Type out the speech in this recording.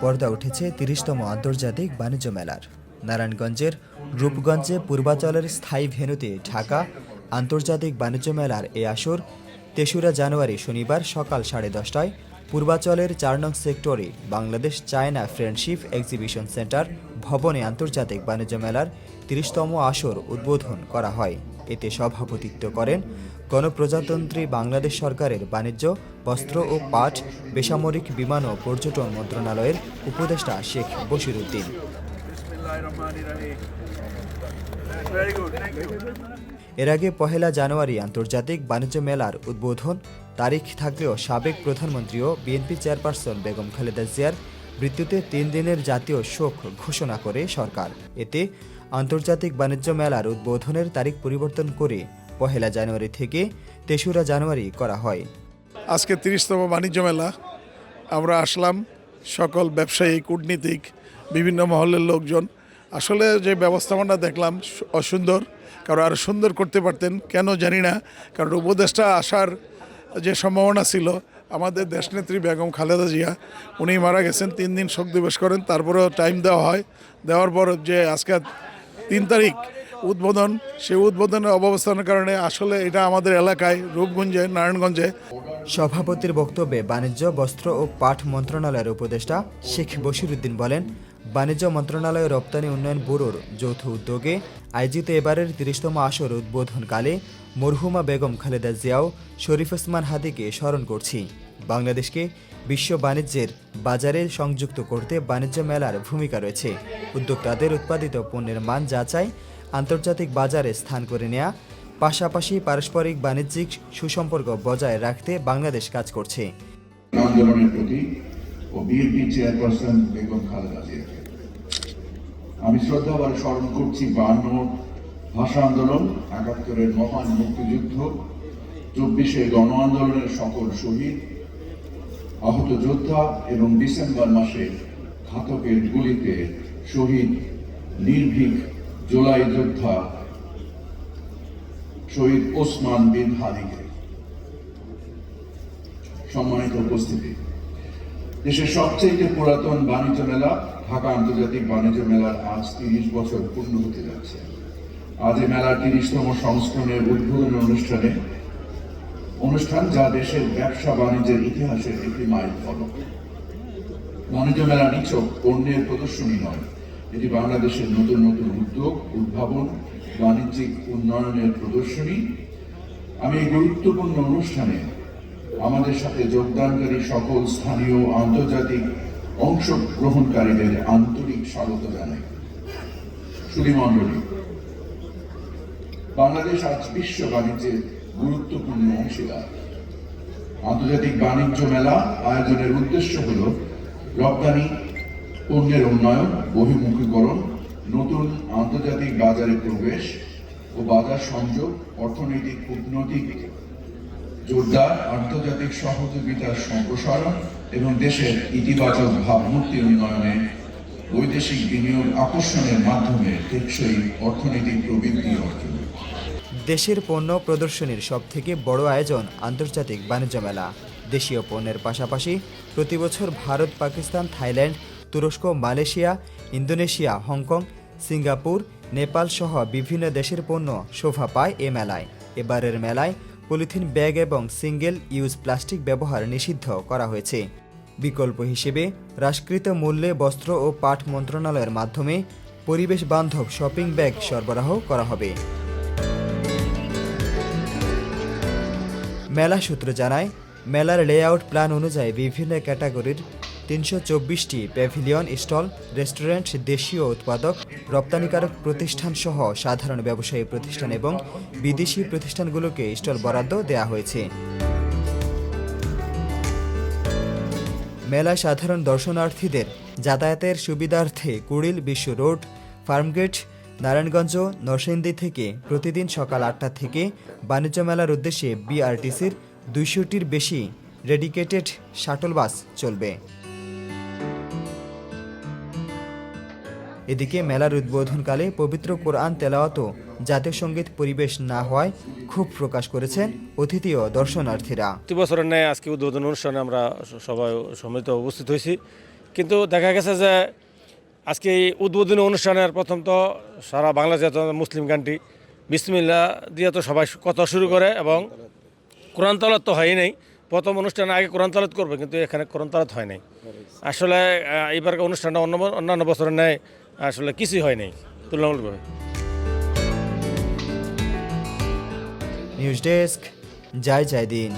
পর্দা উঠেছে তিরিশতম আন্তর্জাতিক বাণিজ্য মেলার। নারায়ণগঞ্জের রূপগঞ্জে পূর্বাচলের স্থায়ী ভেনুতে ঢাকা আন্তর্জাতিক বাণিজ্য মেলার এ আসর তেসরা জানুয়ারি শনিবার সকাল সাড়ে দশটায় পূর্বাচলের চার নং সেক্টরে Bangladesh China friendship exhibition centre ভবনে আন্তর্জাতিক বাণিজ্য মেলার তিরিশতম আসর উদ্বোধন করা হয়। এতে সভাপতিত্ব করেন গণপ্রজাতন্ত্রী বাংলাদেশ সরকারের বাণিজ্য, বস্ত্র ও পাট, বেসামরিক বিমান ও পর্যটন মন্ত্রণালয়ের উপদেষ্টা শেখ থ্যাংক ইউ এর আগে পহেলা জানুয়ারি আন্তর্জাতিক বাণিজ্য মেলার উদ্বোধন, তারিখ থাকলেও সাবেক প্রধানমন্ত্রী ও বিএনপি চেয়ারপারসন বেগম খালেদা জিয়ার মৃত্যুতে তিন দিনের জাতীয় শোক ঘোষণা করে সরকার। এতে আন্তর্জাতিক বাণিজ্য মেলার উদ্বোধনের তারিখ পরিবর্তন করে পহেলা জানুয়ারি থেকে তেসরা জানুয়ারি করা হয়। আজকে তিরিশতম বাণিজ্য মেলা। আমরা আসলাম, সকল ব্যবসায়ী, কূটনীতিক, বিভিন্ন মহলের লোকজন। আসলে যে ব্যবস্থাপনা দেখলাম অসুন্দর, কারণ আরও সুন্দর করতে পারতেন, কেন জানি না, কারণ উপদেষ্টা আসার যে সম্ভাবনা ছিল, আমাদের দেশনেত্রী বেগম খালেদা জিয়া, উনি মারা গেছেন, তিন দিন শোক দিবস করেন, তারপরেও টাইম দেওয়া হয়। দেওয়ার পর যে আজকে তিন তারিখ উদ্বোধন, সেই উদ্বোধনের অবস্থানের কারণে আসলে এটা আমাদের এলাকায়, রূপগঞ্জে, নারায়ণগঞ্জে। সভাপতির বক্তব্যে বাণিজ্য, বস্ত্র ও পাঠ মন্ত্রণালয়ের উপদেষ্টা শেখ বশিরুদ্দিন বলেন, বাণিজ্য মন্ত্রণালয় রপ্তানি উন্নয়ন ব্যুরোর যৌথ উদ্যোগে আয়োজিত এবারের তিরিশতম আসর উদ্বোধনকালে মরহুমা বেগম খালেদা জিয়াও শরীফ ওসমান হাদিকে স্মরণ করছি। বাংলাদেশকে বিশ্ব বাণিজ্যের বাজারে সংযুক্ত করতে বাণিজ্য মেলার ভূমিকা রয়েছে। উদ্যোক্তাদের উৎপাদিত পণ্যের মান যাচাই আন্তর্জাতিক বাজারে স্থান করে নেয়া, পাশাপাশি পারস্পরিক বাণিজ্যিক সুসম্পর্ক বজায় রাখতে বাংলাদেশ কাজ করছে। ও আমি শ্রদ্ধাবার স্মরণ করছি বান্ন ভাষা আন্দোলন, একাত্তরের মহান মুক্তিযুদ্ধ, চব্বিশে গণ আন্দোলনের সকল শহীদ, আহত যোদ্ধা এবং ডিসেম্বর মাসে ঘাতকের গুলিতে শহীদ নির্ভীক জুলাই যোদ্ধা শহীদ ওসমান বিন হাদিকে সম্মানিত উপস্থিতি। দেশের সবচেয়ে পুরাতন বাণিজ্য মেলা, ঢাকা আন্তর্জাতিক বাণিজ্য মেলার আজ তিরিশ বছর পূর্ণ হতে যাচ্ছে। আজ এই মেলার তিরিশতম সংস্করণের উদ্বোধন অনুষ্ঠানে অনুষ্ঠান যা দেশের ব্যবসা বাণিজ্যের ইতিহাসের একটি মাইল ফলক বাণিজ্য মেলা নিচক পণ্যের প্রদর্শনী নয় এটি বাংলাদেশের নতুন নতুন উদ্যোগ, উদ্ভাবন, বাণিজ্যিক উন্নয়নের প্রদর্শনী। আমি এই গুরুত্বপূর্ণ অনুষ্ঠানে আমাদের সাথে যোগদানকারী সকল স্থানীয় আন্তর্জাতিক অংশগ্রহণকারীদের আন্তরিক স্বাগত জানাই। সুধীমণ্ডলী বাংলাদেশ আজ বিশ্ব বাণিজ্যের গুরুত্বপূর্ণ অংশীদার। আন্তর্জাতিক বাণিজ্য মেলা আয়োজনের উদ্দেশ্য হল রপ্তানি পণ্যের উন্নয়ন, বহির্মুখীকরণ, নতুন আন্তর্জাতিক বাজারে প্রবেশ ও বাজার সংযোগ, অর্থনৈতিক কূটনৈতিক জোরদার আন্তর্জাতিক সহযোগিতার সম্প্রসারণ এবং দেশের ইতিবাচক ভাবমূর্তি উন্নয়নে বৈদেশিক বিনিয়োগ আকর্ষণের মাধ্যমে টেকসই অর্থনৈতিক প্রবৃদ্ধি অর্জন। দেশের পণ্য প্রদর্শনীর সবথেকে বড় আয়োজন আন্তর্জাতিক বাণিজ্য মেলা। দেশীয় পণ্যের পাশাপাশি প্রতিবছর ভারত, পাকিস্তান, থাইল্যান্ড তুরস্ক, Malaysia, Indonesia, Hong Kong, Singapore, Nepal সহ বিভিন্ন দেশের পণ্য শোভা পায় এ মেলায়। এবারের মেলায় পলিথিন ব্যাগ এবং সিঙ্গেল ইউজ প্লাস্টিক ব্যবহার নিষিদ্ধ করা হয়েছে। বিকল্প হিসেবে হ্রাসকৃত মূল্যে বস্ত্র ও পাট মন্ত্রণালয়ের মাধ্যমে পরিবেশ বান্ধব শপিং ব্যাগ সরবরাহ করা হবে। মেলা সূত্র জানায়, মেলার লেআউট প্ল্যান অনুযায়ী বিভিন্ন ক্যাটাগরির তিনশো চব্বিশটি প্যাভিলিয়ন স্টল, রেস্টুরেন্ট, দেশীয় উৎপাদক, রপ্তানিকারক প্রতিষ্ঠান সহ সাধারণ ব্যবসায়ী প্রতিষ্ঠান এবং বিদেশি প্রতিষ্ঠানগুলোকে স্টল বরাদ্দ দেওয়া হয়েছে। মেলা সাধারণ দর্শনার্থীদের যাতায়াতের সুবিধার্থে কুড়িল বিশ্ব রোড, ফার্মগেট, নারায়ণগঞ্জ, নরসিংদী থেকে প্রতিদিন সকাল আটটা থেকে বাণিজ্য মেলার উদ্দেশ্যে বিআরটিসির দুইশোটির বেশি ডেডিকেটেড শাটল বাস চলবে। এদিকে মেলার উদ্বোধনকালে পবিত্র কোরআন তেলাওয়াত জাতীয় সংগীত পরিবেশ না হওয়ায় ক্ষোভ প্রকাশ করেছেন অতিথি ও দর্শনার্থীরা। প্রতি বছরের ন্যায় আজকে উদ্বোধন অনুষ্ঠানে আমরা সবাই সম্মিলিত উপস্থিত হয়েছি। কিন্তু দেখা গেছে যে আজকে এই উদ্বোধনী অনুষ্ঠানের প্রথম তো সারা বাংলা জাতীয় মুসলিম গানটি বিসমিল্লা দিয়ে তো সবাই কথা শুরু করে এবং কোরআন তালাত তো হয়ই নাই। প্রথম অনুষ্ঠানে আগে কোরআন তালাত করবে, কিন্তু এখানে কোরআন তালাত হয় নাই। আসলে এইবার অনুষ্ঠানটা অন্য অন্যান্য বছরের ন্যায় আসলে কিছুই হয় নাই, তুলনামূলকভাবে। নিউজ ডেস্ক, জয় জয় দিন।